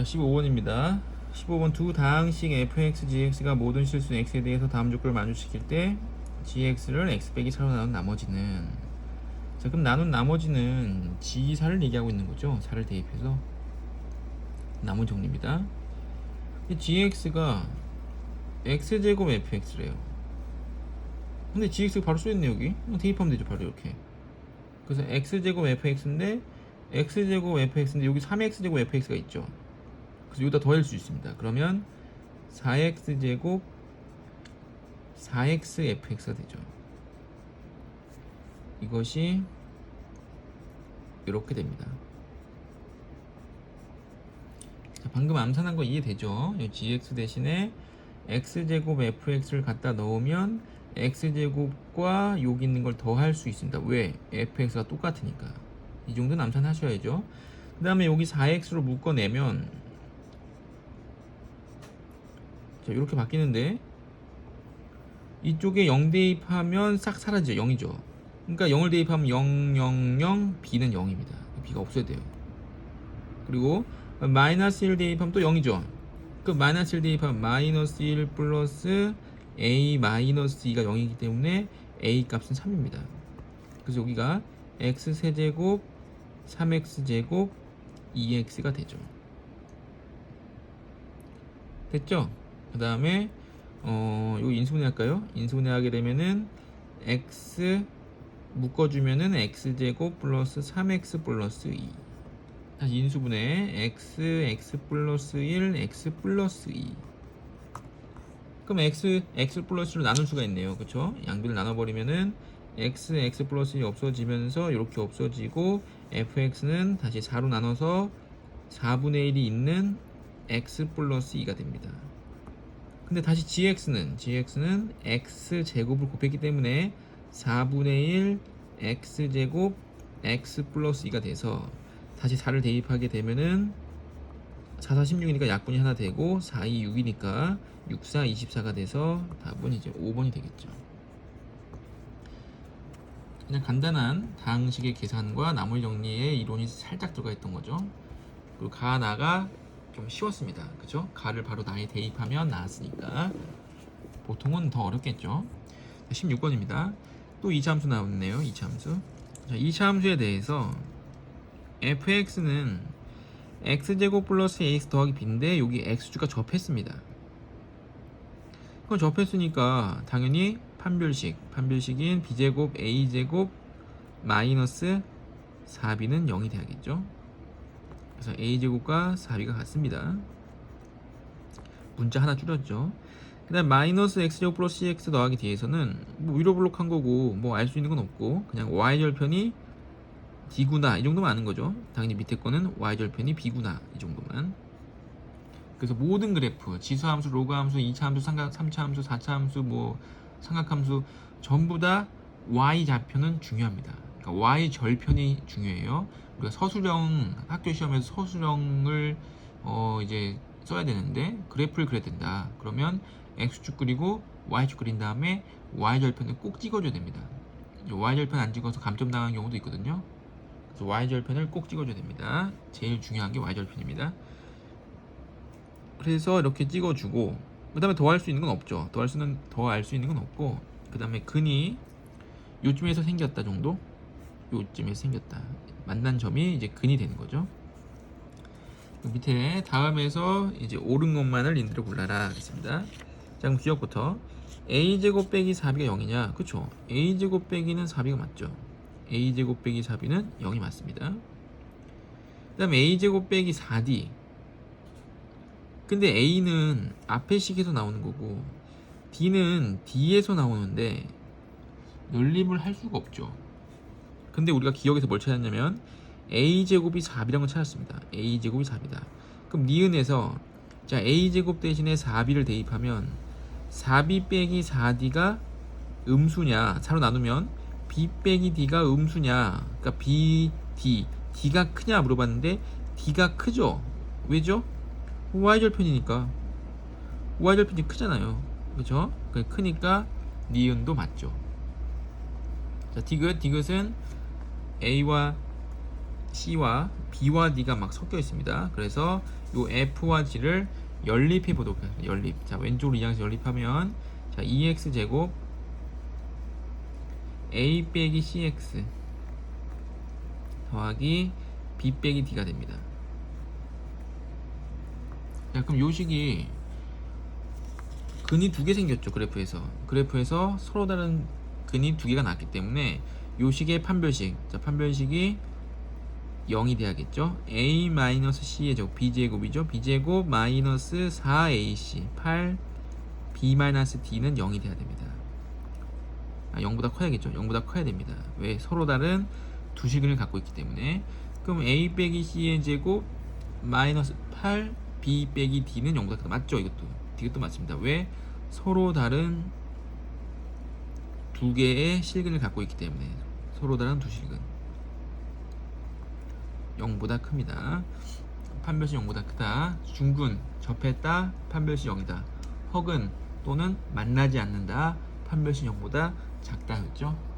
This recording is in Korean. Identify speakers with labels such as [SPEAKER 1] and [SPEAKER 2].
[SPEAKER 1] 자, 15번입니다. 15번 두 다항식 fx, gx가 모든 실수 x에 대해서 다음 조건을 만족시킬 때 gx를 x 빼기 4로 나눈 나머지는 자, 그럼 나눈 나머지는 g4를 얘기하고 있는 거죠. 4를 대입해서 나머지 정리입니다. 이 gx가 x제곱 fx래요. 근데 gx 바로 써있네 여기. 대입하면 되죠. 바로 이렇게. 그래서 x제곱 fx인데 x제곱 fx인데 여기 3x제곱 fx가 있죠. 그래서 여기다 더할 수 있습니다. 그러면 4x제곱 4xfx가 되죠. 이것이 이렇게 됩니다. 자, 방금 암산한 거 이해되죠? 이 gx 대신에 x제곱 fx를 갖다 넣으면 x제곱과 여기 있는 걸 더할 수 있습니다. 왜? fx가 똑같으니까. 이 정도는 암산하셔야죠. 그 다음에 여기 4x로 묶어내면 자 이렇게 바뀌는데 이쪽에 0 대입하면 싹 사라지죠. 0이죠. 그러니까 0을 대입하면 0 0 0 b는 0입니다. b가 없어야 돼요. 그리고 마이너스 1 대입하면 또 0이죠. 그 마이너스 1 대입하면 마이너스 1 플러스 a 마이너스 2가 0이기 때문에 a 값은 3입니다. 그래서 여기가 x 세제곱 3x 제곱 2x가 되죠. 됐죠? 그 다음에 어, 요 인수분해 할까요? 인수분해 하게 되면은 x 묶어주면은 x제곱 플러스 3x 플러스 2 다시 인수분해. x x 플러스 1 x 플러스 2 그럼 x x 플러스로 나눌 수가 있네요. 그쵸? 양비를 나눠버리면은 x x 플러스 1이 없어지면서 이렇게 없어지고 fx는 다시 4로 나눠서 4분의 1이 있는 x 플러스 2가 됩니다 근데 다시 gx는 gx는 x 제곱을 곱했기 때문에 4분의 1 x 제곱 x 플러스 2가 돼서 다시 4를 대입하게 되면은 4, 4, 16이니까 약분이 하나 되고 4, 2, 6이니까 6, 4, 24가 돼서 답은 이제 5번이 되겠죠. 그냥 간단한 다항식의 계산과 나머지 정리에 이론이 살짝 들어가 있던 거죠. 그리고 가, 나가 좀 쉬웠습니다. 그죠? 가를 바로 나에 대입하면 나왔으니까 보통은 더 어렵겠죠. 16번입니다. 또 2차 함수 나왔네요. 2차 함수. 자, 2차 함수에 대해서 fx는 x제곱 플러스 ax 더하기 b인데 여기 x주가 접했습니다. 그건 접했으니까 당연히 판별식, 판별식인 b제곱 a제곱 마이너스 4b는 0이 돼야겠죠. 그래서 a제곱과 4b가 같습니다. 문자 하나 줄였죠. 그 다음 마이너스 x제곱 플러스 cx 더하기 뒤에서는 뭐 위로 블록한 거고 뭐 알 수 있는 건 없고 그냥 y절편이 d구나 이 정도만 아는 거죠. 당연히 밑에 거는 y절편이 b구나 이 정도만. 그래서 모든 그래프, 지수함수, 로그함수, 2차 함수, 3차 함수, 4차 함수, 뭐 삼각함수 전부 다 y 좌표는 중요합니다. 그러니까 y 절편이 중요해요. 우리가 서술형 학교 시험에서 서술형을 어 이제 써야 되는데 그래프를 그려야 된다. 그러면 x축 그리고 y축 그린 다음에 y 절편을 꼭 찍어줘야 됩니다. y 절편 안 찍어서 감점 당한 경우도 있거든요. 그래서 y 절편을 꼭 찍어줘야 됩니다. 제일 중요한 게 y 절편입니다. 그래서 이렇게 찍어주고 그 다음에 더할 수 있는 건 없죠. 더할 수는 더 알 수 있는 건 없고 그 다음에 근이 요쯤에서 생겼다 정도 요쯤에서 생겼다. 만난 점이 이제 근이 되는 거죠. 그 밑에 다음에서 이제 옳은 것만을 인들어 골라라 하겠습니다. 자 그럼 기억부터. A제곱 빼기 4b가 0이냐? 그쵸. A제곱 빼기는 4b가 맞죠. A제곱 빼기 4b는 0이 맞습니다. 그 다음에 a제곱 빼기 4d 근데 a는 앞에 식에서 나오는 거고 d는 d에서 나오는데 연립을 할 수가 없죠 근데 우리가 기억에서 뭘 찾았냐면 a제곱이 4b라는 걸 찾았습니다. A제곱이 4b다. 그럼 니은에서 자 a제곱 대신에 4b를 대입하면 4b 빼기 4d가 음수냐? 4로 나누면 b 빼기 d가 음수냐? 그러니까 b, d. D가 크냐 물어봤는데 d가 크죠? 왜죠? y절편이니까. Y절편이 크잖아요. 그죠? 크니까 니은도 맞죠. 자 디귿 디귿은 a와 C와 B와 D가 막 섞여 있습니다. 그래서 요 F와 G를 연립해 보도록 하겠습니다. 연립. 자, 왼쪽으로 이항해서 연립하면 자, 2x 제곱 A 빼기 CX 더하기 B 빼기 D가 됩니다. 자, 그럼 요 식이 근이 두 개 생겼죠 그래프에서 그래프에서 서로 다른 근이 두 개가 났기 때문에 요 식의 판별식. 자 판별식이 0이 돼야겠죠? A 마이너스 c의 제곱 b 제곱이죠? B 제곱 마이너스 4ac 8 b 마이너스 d는 0이 돼야 됩니다. 아 0보다 커야겠죠? 0보다 커야 됩니다. 왜? 서로 다른 두 식을 갖고 있기 때문에. 그럼 a 빼기 c의 제곱 마이너스 8 b 빼기 d는 0보다 크다. 맞죠? 이것도. 이것도 맞습니다. 왜? 서로 다른 두 개의 실근을 갖고 있기 때문에 서로 다른 두 실근. 0보다 큽니다. 판별시 0보다 크다. 중근 접했다. 판별시 0이다. 허근 또는 만나지 않는다. 판별시 0보다 작다였죠